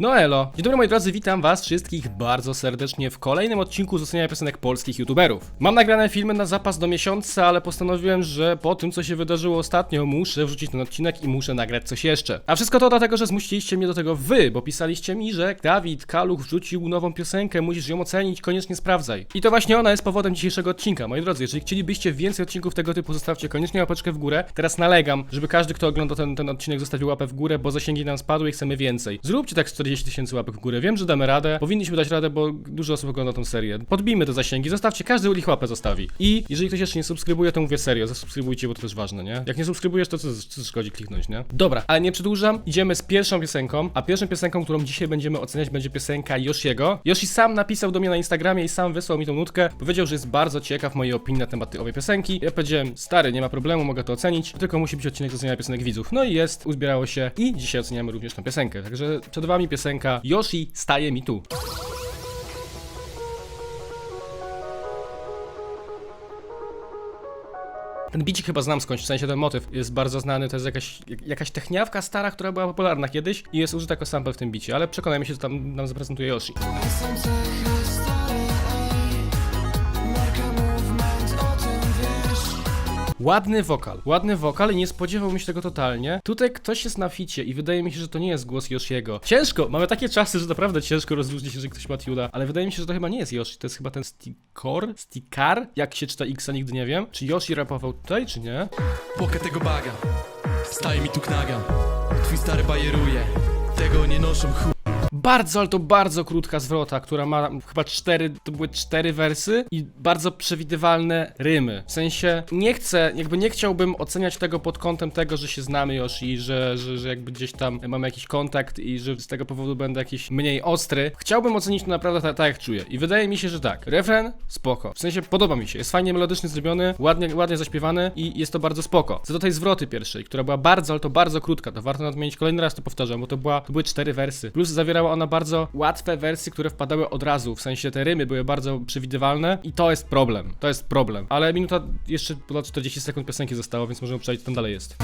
No elo. Dzień dobry moi drodzy, witam was wszystkich bardzo serdecznie w kolejnym odcinku z oceniania piosenek polskich youtuberów. Mam nagrane filmy na zapas do miesiąca, ale postanowiłem, że po tym co się wydarzyło ostatnio muszę wrzucić ten odcinek i muszę nagrać coś jeszcze. A wszystko to dlatego, że zmusiliście mnie do tego wy, bo pisaliście mi, że Dawid Kaluch wrzucił nową piosenkę, musisz ją ocenić, koniecznie sprawdzaj. I to właśnie ona jest powodem dzisiejszego odcinka. Moi drodzy, jeżeli chcielibyście więcej odcinków tego typu, zostawcie koniecznie łapeczkę w górę. Teraz nalegam, żeby każdy, kto ogląda ten, ten odcinek, zostawił łapę w górę, bo zasięgi nam spadły i chcemy więcej. Zróbcie tak 40 tysięcy łapek w górę. Wiem, że damy radę. Powinniśmy dać radę, bo dużo osób ogląda tą serię. Podbijmy te zasięgi, zostawcie, każdy ich łapę zostawi. I jeżeli ktoś jeszcze nie subskrybuje, to mówię serio, zasubskrybujcie, bo to też ważne, nie? Jak nie subskrybujesz, to co, co szkodzi kliknąć, nie? Dobra, ale nie przedłużam, idziemy z pierwszą piosenką, a pierwszą piosenką, którą dzisiaj będziemy oceniać, będzie piosenka Yoshiego. Yoshi sam napisał do mnie na Instagramie i sam wysłał mi tą nutkę. Powiedział, że jest bardzo ciekaw mojej opinii na temat tej owej piosenki. Ja powiedziałem, stary, nie ma problemu, mogę to ocenić, tylko musi być odcinek oceniania piosenek widzów. No i jest, uzbierało się i dzisiaj oceniamy również tę piosenkę. Także przed wami piosenka Yoshi staje mi tu. Ten bicik chyba znam skądś, w sensie ten motyw jest bardzo znany, to jest jakaś, jak- jakaś techniawka stara, która była popularna kiedyś i jest użyta jako sample w tym bicie, ale przekonajmy się, że tam nam zaprezentuje Yoshi. Ładny wokal, ładny wokal i nie spodziewał mi się tego totalnie. Tutaj ktoś jest na ficie i wydaje mi się, że to nie jest głos Yoshiego. Ciężko, mamy takie czasy, że naprawdę ciężko rozróżnić, jeżeli ktoś ma Tiuda, ale wydaje mi się, że to chyba nie jest Yoshi, to jest chyba ten Stikor, Stikar, jak się czyta X, nigdy nie wiem. Czy Yoshi rapował tutaj, czy nie? Pokę tego baga Staje mi tu knaga Twój stary bajeruje Tego nie noszą chuj Bardzo, ale to bardzo krótka zwrota, która ma chyba cztery, to były cztery wersy i bardzo przewidywalne rymy. W sensie nie chcę, jakby nie chciałbym oceniać tego pod kątem tego, że się znamy już i że, że, że jakby gdzieś tam mamy jakiś kontakt i że z tego powodu będę jakiś mniej ostry. Chciałbym ocenić to naprawdę tak, tak jak czuję. I wydaje mi się, że tak. Refren spoko. W sensie podoba mi się. Jest fajnie melodycznie zrobiony, ładnie, ładnie zaśpiewany i jest to bardzo spoko. Co do tej zwroty pierwszej, która była bardzo, ale to bardzo krótka, to warto nadmienić. Kolejny raz to powtarzam, bo to, była, to były cztery wersy. Plus zawierała ona bardzo łatwe wersy, które wpadały od razu. W sensie te rymy były bardzo przewidywalne i to jest problem. To jest problem. Ale minuta jeszcze ponad 40 sekund piosenki zostało, więc możemy przejść, tam dalej jest.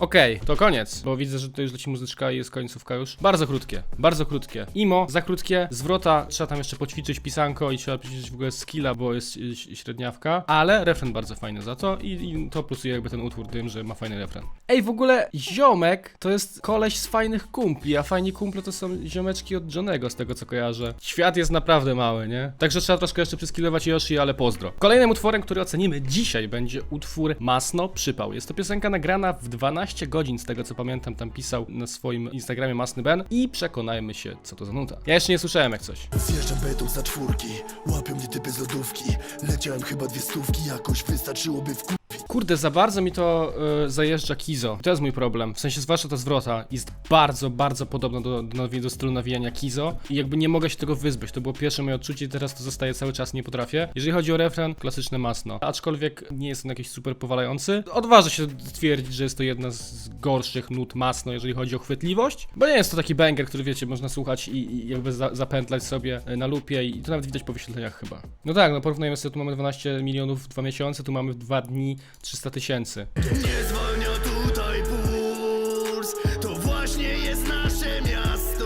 Okej, to koniec, bo widzę, że to już leci muzyczka i jest końcówka już. Bardzo krótkie, bardzo krótkie. Imo, za krótkie, zwrota, trzeba tam jeszcze poćwiczyć pisanko i trzeba poćwiczyć w ogóle skilla, bo jest średniawka, ale refren bardzo fajny za to i, i to plusuje jakby ten utwór tym, że ma fajny refren. Ej, w ogóle ziomek to jest koleś z fajnych kumpli, a fajni kumple to są ziomeczki od Johnego, z tego co kojarzę. Świat jest naprawdę mały, nie? Także trzeba troszkę jeszcze przyskillować Yoshi, ale pozdro. Kolejnym utworem, który ocenimy dzisiaj będzie utwór Masno Przypał. Jest to piosenka nagrana w 12 godzin, z tego co pamiętam, tam pisał na swoim Instagramie Masny Ben i przekonajmy się, co to za nuta. Ja jeszcze nie słyszałem jak coś. Zjeżdżam beton za czwórki Łapią mnie typy z lodówki Leciałem chyba dwie stówki Jakoś wystarczyłoby w Kurde, za bardzo mi to y, zajeżdża Kizo. To jest mój problem. W sensie, zwłaszcza ta zwrota jest bardzo, bardzo podobna do, do, do stylu nawijania Kizo i jakby nie mogę się tego wyzbyć. To było pierwsze moje odczucie i teraz to zostaje cały czas, nie potrafię. Jeżeli chodzi o refren, klasyczne masno. Aczkolwiek nie jest on jakiś super powalający. Odważę się twierdzić, że jest to jedna z gorszych nut masno, jeżeli chodzi o chwytliwość. Bo nie jest to taki banger, który wiecie, można słuchać i, i jakby za, zapętlać sobie y, na lupie i to nawet widać po wyświetleniach chyba. No tak, no porównajmy sobie, tu mamy 12 milionów w 2 miesiące, tu mamy w 2 dni 300 tysięcy. Nie zwolnio tutaj puls To właśnie jest nasze miasto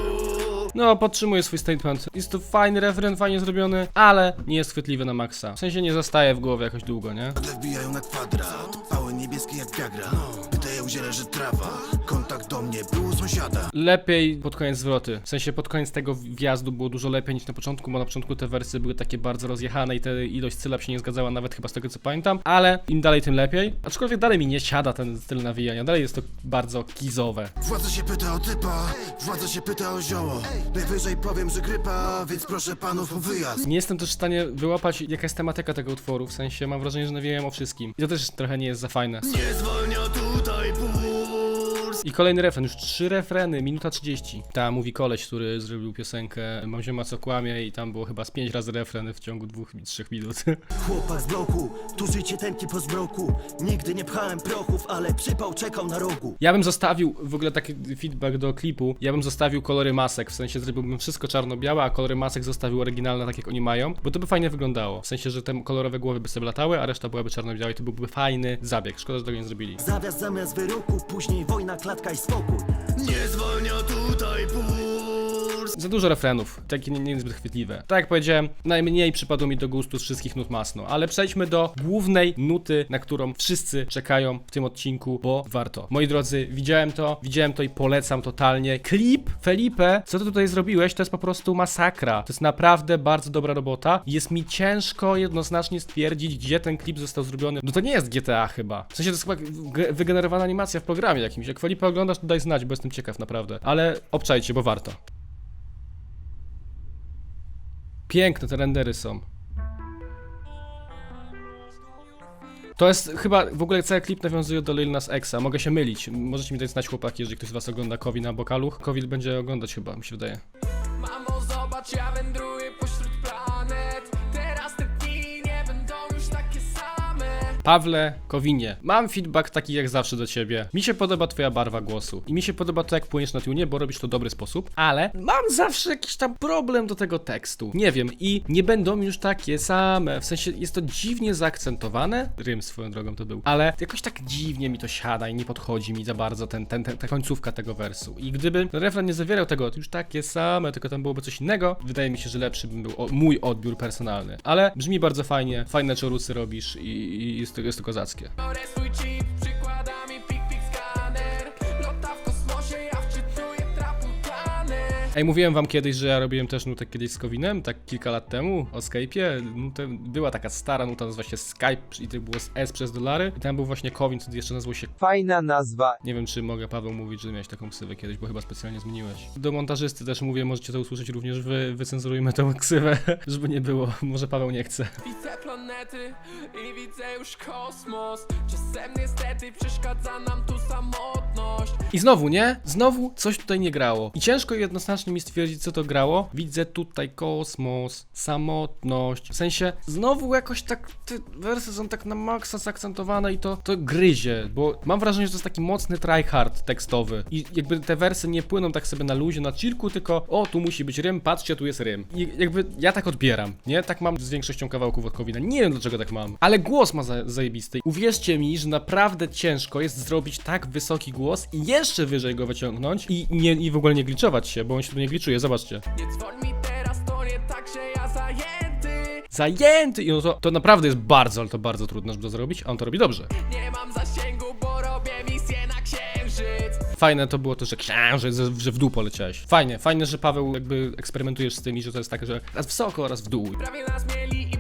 No, podtrzymuję swój statement. Jest to fajny referen, fajnie zrobiony, ale nie jest chwytliwy na maksa. W sensie nie zostaje w głowie jakoś długo, nie? Nagle wbijają na kwadrat Pały niebieskie jak Viagra Pytają gdzie leży trawa Kontakt do mnie był u sąsiada Lepiej pod koniec zwroty. W sensie pod koniec tego wjazdu było dużo lepiej niż na początku, bo na początku te wersy były takie bardzo rozjechane i te ilość sylab się nie zgadzała nawet chyba z tego co pamiętam, ale im dalej tym lepiej. Aczkolwiek dalej mi nie siada ten styl nawijania, dalej jest to bardzo kizowe. Władza się pyta o typa Władza się pyta o zioło Najwyżej powiem, że grypa Więc proszę panów o wyjazd Nie jestem też w stanie wyłapać jaka jest tematyka tego utworu, w sensie mam wrażenie, że nawijają o wszystkim. I to też trochę nie jest za fajne. Nie tutaj puls I kolejny refren, już trzy refreny, minuta 30. Ta mówi koleś, który zrobił piosenkę Mam zioma co kłamie i tam było chyba z pięć razy refren w ciągu dwóch, trzech minut. Chłopak z bloku, tu życie tętnie po zmroku Nigdy nie pchałem prochów, ale przypał czekał na rogu Ja bym zostawił, w ogóle taki feedback do klipu, ja bym zostawił kolory masek, w sensie zrobiłbym wszystko czarno-białe, a kolory masek zostawił oryginalne tak jak oni mają, bo to by fajnie wyglądało. W sensie, że te kolorowe głowy by sobie latały, a reszta byłaby czarno-biała i to byłby fajny zabieg. Szkoda, że tego nie zrobili. Zawias zamiast wyroku, później wojna, klatka i spokój. Nie zwolnia tutaj puls Za dużo refrenów, takie nie, niezbyt chwytliwe. Tak jak powiedziałem, najmniej przypadło mi do gustu z wszystkich nut masno, ale przejdźmy do głównej nuty, na którą wszyscy czekają w tym odcinku, bo warto. Moi drodzy, widziałem to, widziałem to i polecam totalnie. Klip Felipe, co ty tutaj zrobiłeś, to jest po prostu masakra. To jest naprawdę bardzo dobra robota. Jest mi ciężko jednoznacznie stwierdzić, gdzie ten klip został zrobiony. No to nie jest GTA chyba. W sensie to jest chyba wygenerowana animacja w programie jakimś. Jak Felipe oglądasz, to daj znać, bo jestem ciekaw naprawdę. Ale obczajcie, bo warto. Piękne te rendery są. To jest chyba, w ogóle cały klip nawiązuje do Lil Nas Xa, mogę się mylić. Możecie mi dać znać chłopaki, jeżeli ktoś z was ogląda Kowi na bokaluch. Kowil będzie oglądać chyba, mi się wydaje. Mamo, zobacz, ja wędruję Pawle Kowinie, mam feedback taki jak zawsze do ciebie. Mi się podoba twoja barwa głosu i mi się podoba to jak płyniesz na tunie, bo robisz to w dobry sposób, ale mam zawsze jakiś tam problem do tego tekstu. Nie wiem i nie będą już takie same, w sensie jest to dziwnie zaakcentowane, rym swoją drogą to był, ale jakoś tak dziwnie mi to siada i nie podchodzi mi za bardzo ten, ten, ten, ta końcówka tego wersu. I gdyby refren nie zawierał tego już takie same, tylko tam byłoby coś innego, wydaje mi się, że lepszy by był o, mój odbiór personalny. Ale brzmi bardzo fajnie, fajne czorusy robisz i, i jest, jest to kozackie. Ej, mówiłem wam kiedyś, że ja robiłem też nutę kiedyś z Kowinem, tak kilka lat temu, o Skype'ie. Nutę, była taka stara nuta, nazywa się Skype i to było z S przez dolary. I tam był właśnie Kowin, wtedy jeszcze nazywał się Fajna nazwa. Nie wiem, czy mogę Paweł mówić, że miałeś taką ksywę kiedyś, bo chyba specjalnie zmieniłeś. Do montażysty też mówię, możecie to usłyszeć również, wy, wycenzurujmy tę ksywę, żeby nie było. Może Paweł nie chce. Widzę planety i widzę już kosmos Czasem niestety przeszkadza nam tu samotność I znowu, nie? Znowu coś tutaj nie grało. I ciężko jednoznacznie mi stwierdzić, co to grało. Widzę tutaj kosmos, samotność. W sensie, znowu jakoś tak te wersy są tak na maksa zaakcentowane i to, to gryzie, bo mam wrażenie, że to jest taki mocny tryhard tekstowy. I jakby te wersy nie płyną tak sobie na luzie, na chillku, tylko o, tu musi być rym, patrzcie, tu jest rym. I jakby ja tak odbieram, nie? Tak mam z większością kawałków od Kowina. Nie wiem, dlaczego tak mam. Ale głos ma za, zajebisty. Uwierzcie mi, że naprawdę ciężko jest zrobić tak wysoki głos i jeszcze wyżej go wyciągnąć i, nie, i w ogóle nie gliczować się, bo on się tu nie gliczuje, zobaczcie. Nie dzwoń mi teraz, to nie tak, że ja zajęty Zajęty! I no to, to naprawdę jest bardzo, ale to bardzo trudne, żeby to zrobić, a on to robi dobrze. Nie mam zasięgu, bo robię misję na księżyc Fajne to było to, że księżyc, że że w dół poleciałeś. Fajnie, fajne, że Paweł jakby eksperymentujesz z tym i że to jest tak, że raz wysoko, raz w dół. Prawie nas mieli i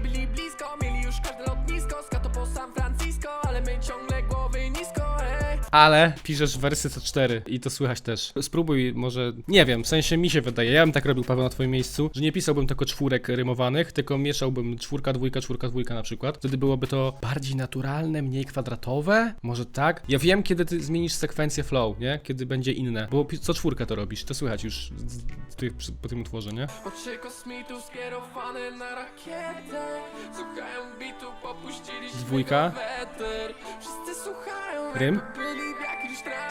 Ale piszesz wersy co 4 i to słychać też. Spróbuj może, nie wiem, w sensie mi się wydaje, ja bym tak robił Paweł na twoim miejscu, że nie pisałbym tylko czwórek rymowanych, tylko mieszałbym czwórka, dwójka, czwórka, dwójka na przykład. Wtedy byłoby to bardziej naturalne, mniej kwadratowe, może tak? Ja wiem, kiedy ty zmienisz sekwencję flow, nie? Kiedy będzie inne, bo co czwórkę to robisz, to słychać już z- z tych- przy- po tym utworze, nie? Oczy kosmitów skierowane na rakietę Słuchają bitu, popuściliśmy Dwójka. Wszyscy słuchają, Rym. jakby byli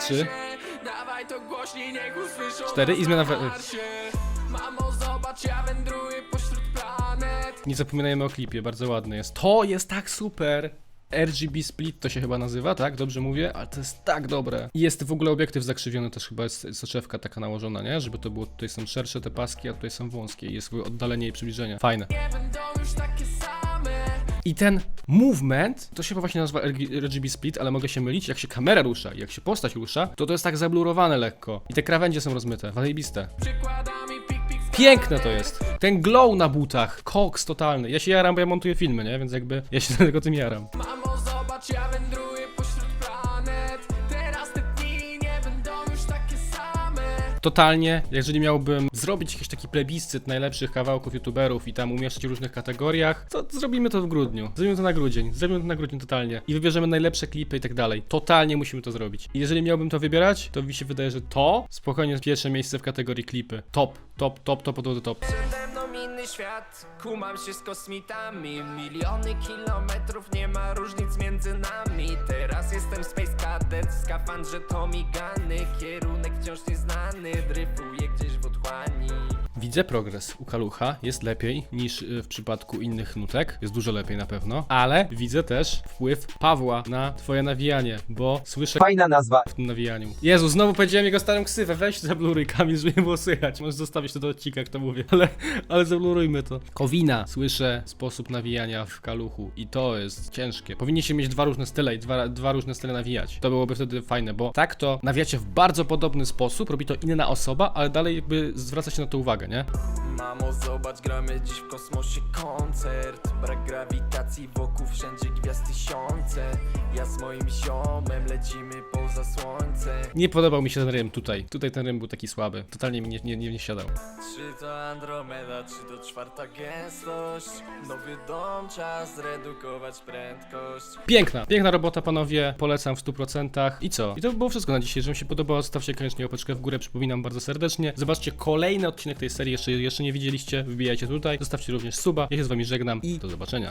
Trzy. Cztery i zmiana na we- Marsie. Mamo, zobacz, ja wędruję pośród planet Nie zapominajmy o klipie, bardzo ładny jest. To jest tak super! RGB Split to się chyba nazywa, tak? Dobrze mówię? Ale to jest tak dobre. I jest w ogóle obiektyw zakrzywiony też chyba jest soczewka taka nałożona, nie? Żeby to było, tutaj są szersze te paski, a tutaj są wąskie. I jest oddalenie i przybliżenie. Fajne. I ten movement, to się właśnie nazywa RG RGB Split, ale mogę się mylić, jak się kamera rusza i jak się postać rusza, to to jest tak zablurowane lekko. I te krawędzie są rozmyte, zajebiste. Piękne to jest. Ten glow na butach, koks totalny. Ja się jaram, bo ja montuję filmy, nie? Więc jakby ja się tylko tym jaram. Mamo, zobacz, ja wędruję pośród planet Teraz te dni nie będą już takie same Totalnie, jeżeli miałbym zrobić jakiś taki plebiscyt najlepszych kawałków youtuberów i tam umieszczyć w różnych kategoriach, to zrobimy to w grudniu. Zrobimy to na grudzień, zrobimy to na grudzień totalnie. I wybierzemy najlepsze klipy i tak dalej. Totalnie musimy to zrobić. I jeżeli miałbym to wybierać, to mi się wydaje, że to spokojnie pierwsze miejsce w kategorii klipy. Top, top, top, top, top, top. Inny świat, kumam się z kosmitami. Miliony kilometrów, nie ma różnic między nami. Teraz jestem Space Cadet, w skafandrze Tommy Gunny Kierunek wciąż nieznany, dryfuję gdzieś w otchłani Widzę progres u Kalucha, jest lepiej niż y, w przypadku innych nutek, jest dużo lepiej na pewno, ale widzę też wpływ Pawła na twoje nawijanie, bo słyszę Fajna nazwa. w tym nawijaniu. Jezu, znowu powiedziałem jego starą ksywę, weź zabluruj Kamil, żeby nie było słychać, możesz zostawić to do odcinka, jak to mówię, ale, ale zablurujmy to. Kowina, słyszę sposób nawijania w Kaluchu i to jest ciężkie. Powinniście mieć dwa różne style i dwa, dwa różne style nawijać. To byłoby wtedy fajne, bo tak to nawijacie w bardzo podobny sposób, robi to inna osoba, ale dalej jakby zwraca się na to uwagę, nie? Mamo, zobacz, gramy dziś w kosmosie koncert Brak grawitacji wokół, wszędzie gwiazd tysiące Ja z moim ziomem lecimy poza słońce Nie podobał mi się ten rym tutaj. Tutaj ten rym był taki słaby. Totalnie mi nie, nie, nie, nie siadał. Czy to Andromeda, czy to czwarta gęstość Nowy dom, czas zredukować prędkość Piękna, piękna robota panowie, polecam w 100%. I co? I to było wszystko na dzisiaj. Jeżeli wam się podobało, zostawcie koniecznie łapeczkę w górę, przypominam bardzo serdecznie. Zobaczcie kolejny odcinek tej serii, jeszcze, jeszcze nie widzieliście, wbijajcie tutaj. Zostawcie również suba. Ja się z wami żegnam i do zobaczenia.